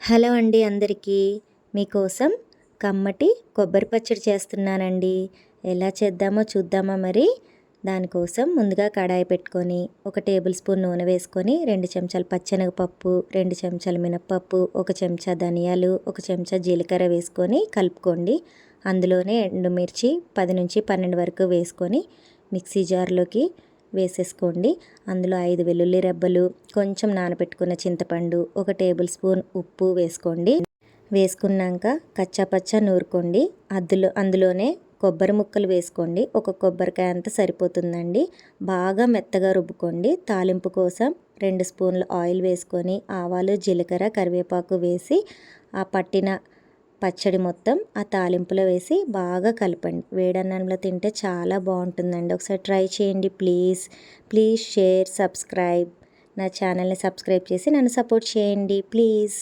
Hello అండి అందరికీ. మీకోసం కమ్మటి కొబ్బరి పచ్చడి చేస్తున్నానండి. ఎలా చేద్దామో చూద్దామా మరి? దానికోసం ముందుగా కడాయి పెట్టుకొని ఒక టేబుల్ స్పూన్ నూనె వేసుకొని రెండు చెంచాలు పచ్చెనగపప్పు రెండు చెంచాలు మినప్పప్పు ఒక చెంచా ధనియాలు ఒక చెంచా జీలకర్ర వేసుకొని కలుపుకోండి. అందులోనే ఎండుమిర్చి పది నుంచి పన్నెండు వరకు వేసుకొని మిక్సీ జార్లోకి వేసేసుకోండి. అందులో ఐదు వెల్లుల్లి రెబ్బలు కొంచెం నానబెట్టుకున్న చింతపండు ఒక టేబుల్ స్పూన్ ఉప్పు వేసుకోండి. వేసుకున్నాక కచ్చాపచ్చ నూరుకోండి. అందులో అందులోనే కొబ్బరి ముక్కలు వేసుకోండి. ఒక కొబ్బరికాయ అంతా సరిపోతుందండి. బాగా మెత్తగా రుబ్బుకోండి. తాలింపు కోసం రెండు స్పూన్లు ఆయిల్ వేసుకొని ఆవాలు జీలకర్ర కరివేపాకు వేసి ఆ పట్టిన పచ్చడి మొత్తం ఆ తాలింపులో వేసి బాగా కలపండి. వేడన్నంలో తింటే చాలా బాగుంటుందండి. ఒకసారి ట్రై చేయండి ప్లీజ్. Please share subscribe. నా ఛానల్ని సబ్స్క్రైబ్ చేసి నన్ను సపోర్ట్ చేయండి ప్లీజ్.